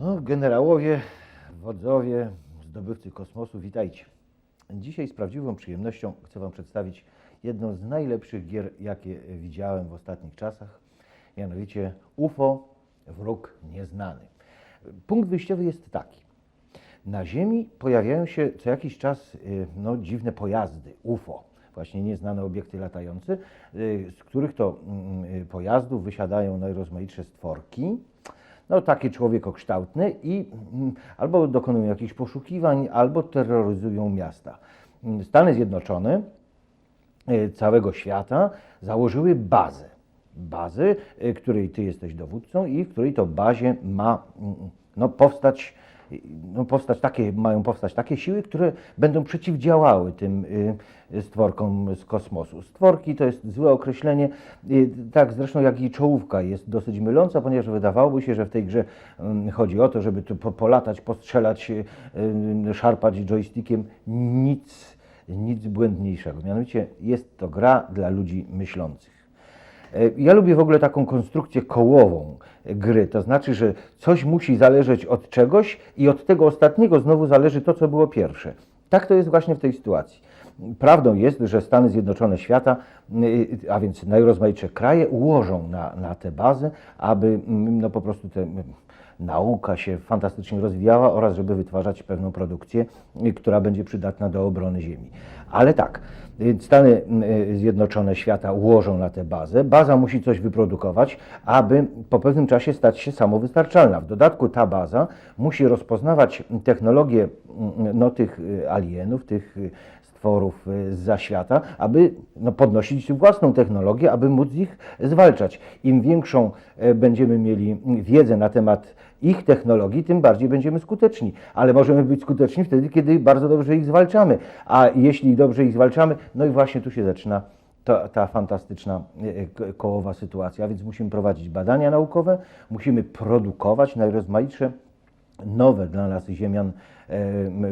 No, generałowie, wodzowie, zdobywcy kosmosu, witajcie. Dzisiaj z prawdziwą przyjemnością chcę Wam przedstawić jedną z najlepszych gier, jakie widziałem w ostatnich czasach, mianowicie UFO, wróg nieznany. Punkt wyjściowy jest taki. Na Ziemi pojawiają się co jakiś czas y, no, dziwne pojazdy, UFO, właśnie nieznane obiekty latające, y, z których to mm, y, pojazdów wysiadają najrozmaitsze stworki, no taki człowiekokształtny i mm, albo dokonują jakichś poszukiwań, albo terroryzują miasta. Mm, Stany Zjednoczone e, całego świata założyły bazę. Bazę, e, której ty jesteś dowódcą i w której to bazie ma mm, no, powstać, no, powstać takie, mają powstać takie siły, które będą przeciwdziałały tym y, stworkom z kosmosu. Stworki to jest złe określenie, y, tak zresztą jak i czołówka jest dosyć myląca, ponieważ wydawałoby się, że w tej grze mm, chodzi o to, żeby tu po- polatać, postrzelać, y, szarpać joystickiem. Nic, nic błędniejszego. Mianowicie jest to gra dla ludzi myślących. E, Ja lubię w ogóle taką konstrukcję kołową gry, to znaczy, że coś musi zależeć od czegoś i od tego ostatniego znowu zależy to, co było pierwsze. Tak to jest właśnie w tej sytuacji. Prawdą jest, że Stany Zjednoczone świata, y, a więc najrozmaitsze kraje, ułożą na, na tę bazę, aby mm, no, po prostu te, nauka się fantastycznie rozwijała oraz żeby wytwarzać pewną produkcję, y, która będzie przydatna do obrony Ziemi. Ale tak, y, Stany y, Zjednoczone świata ułożą na tę bazę. Baza musi coś wyprodukować, aby po pewnym czasie stać się samowystarczalna. W dodatku ta baza musi rozpoznawać technologię mm, no, tych alienów, tych y, stworów y, z zaświata, aby no, podnosić własną technologię, aby móc ich zwalczać. Im większą e, będziemy mieli wiedzę na temat ich technologii, tym bardziej będziemy skuteczni. Ale możemy być skuteczni wtedy, kiedy bardzo dobrze ich zwalczamy. A jeśli dobrze ich zwalczamy, no i właśnie tu się zaczyna ta, ta fantastyczna e, ko- kołowa sytuacja. A więc musimy prowadzić badania naukowe, musimy produkować najrozmaitsze nowe dla nas ziemian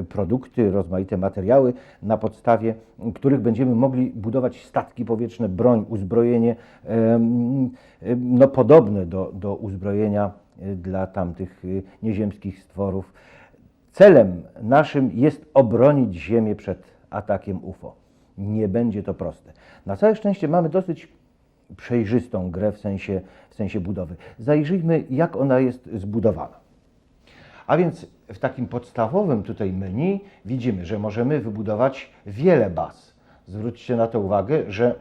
produkty, rozmaite materiały, na podstawie których będziemy mogli budować statki powietrzne, broń, uzbrojenie, no, podobne do, do uzbrojenia e, dla tamtych e, nieziemskich stworów. Celem naszym jest obronić Ziemię przed atakiem UFO. Nie będzie to proste. Na całe szczęście mamy dosyć przejrzystą grę w sensie, w sensie budowy. Zajrzyjmy, jak ona jest zbudowana. A więc w takim podstawowym tutaj menu widzimy, że możemy wybudować wiele baz. Zwróćcie na to uwagę, że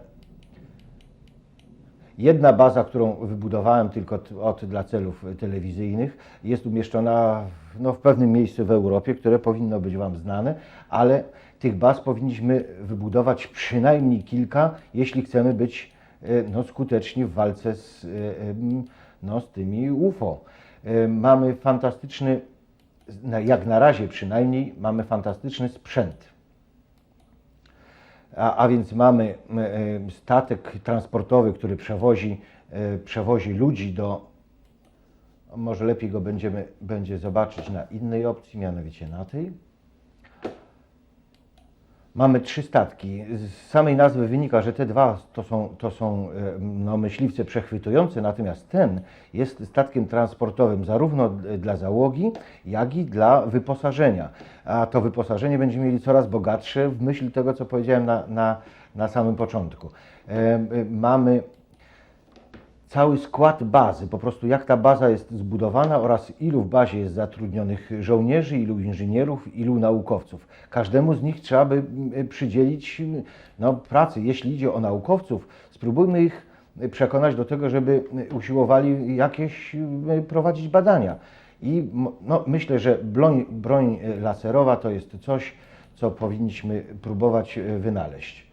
jedna baza, którą wybudowałem tylko od, dla celów telewizyjnych, jest umieszczona no, w pewnym miejscu w Europie, które powinno być Wam znane, ale tych baz powinniśmy wybudować przynajmniej kilka, jeśli chcemy być e, no, skuteczni w walce z, e, no, z tymi UFO. E, Mamy fantastyczny, jak na razie przynajmniej, mamy fantastyczny sprzęt. A, a więc mamy e, statek transportowy, który przewozi, e, przewozi ludzi do. Może lepiej go będziemy, będzie zobaczyć na innej opcji, mianowicie na tej. Mamy trzy statki. Z samej nazwy wynika, że te dwa to są, to są e, no, myśliwce przechwytujące, natomiast ten jest statkiem transportowym zarówno d- dla załogi, jak i dla wyposażenia. A to wyposażenie będziemy mieli coraz bogatsze w myśl tego, co powiedziałem na, na, na samym początku. E, e, Mamy cały skład bazy, po prostu jak ta baza jest zbudowana oraz ilu w bazie jest zatrudnionych żołnierzy, ilu inżynierów, ilu naukowców. Każdemu z nich trzeba by mm, przydzielić no, pracy. Jeśli idzie o naukowców, spróbujmy ich przekonać do tego, żeby usiłowali jakieś prowadzić badania. I no, myślę, że broń, broń laserowa to jest coś, co powinniśmy próbować e, wynaleźć.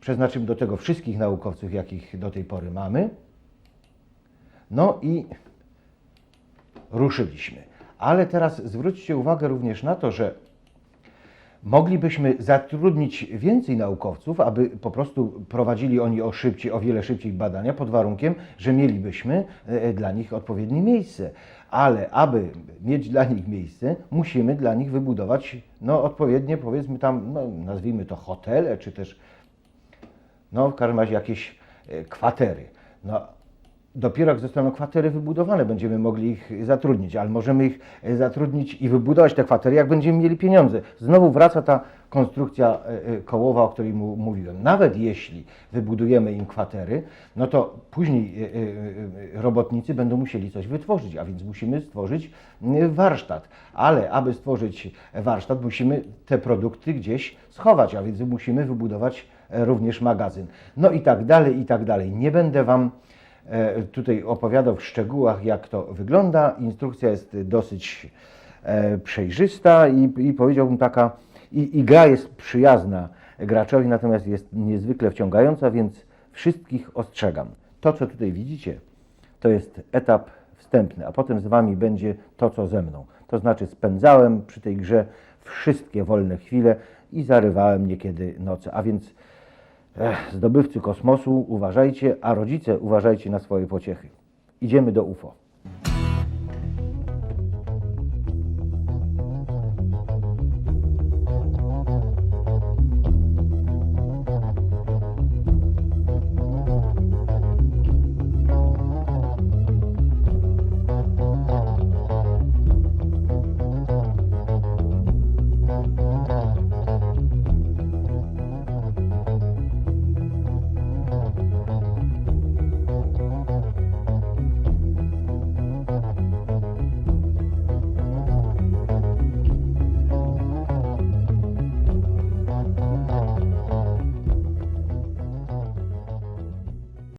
Przeznaczymy do tego wszystkich naukowców, jakich do tej pory mamy. No i ruszyliśmy. Ale teraz zwróćcie uwagę również na to, że moglibyśmy zatrudnić więcej naukowców, aby po prostu prowadzili oni o szybciej, o wiele szybciej badania, pod warunkiem, że mielibyśmy e, dla nich odpowiednie miejsce. Ale aby mieć dla nich miejsce, musimy dla nich wybudować no, odpowiednie, powiedzmy tam, no, nazwijmy to hotele, czy też no, w każdym razie jakieś e, kwatery. No, Dopiero jak zostaną kwatery wybudowane, będziemy mogli ich zatrudnić, ale możemy ich e, zatrudnić i wybudować te kwatery, jak będziemy mieli pieniądze. Znowu wraca ta konstrukcja e, e, kołowa, o której mówiłem. Nawet jeśli wybudujemy im kwatery, no to później robotnicy będą musieli coś wytworzyć, a więc musimy stworzyć warsztat. Ale aby stworzyć warsztat, musimy te produkty gdzieś schować, a więc musimy wybudować również magazyn. No i tak dalej, i tak dalej. Nie będę Wam tutaj opowiadał w szczegółach, jak to wygląda. Instrukcja jest dosyć e, przejrzysta i, i powiedziałbym taka, i, i gra jest przyjazna graczowi, natomiast jest niezwykle wciągająca, więc wszystkich ostrzegam. To, co tutaj widzicie, to jest etap wstępny, a potem z Wami będzie to, co ze mną. To znaczy spędzałem przy tej grze wszystkie wolne chwile i zarywałem niekiedy noce, a więc Ech, zdobywcy kosmosu, uważajcie, a rodzice uważajcie na swoje pociechy. Idziemy do UFO.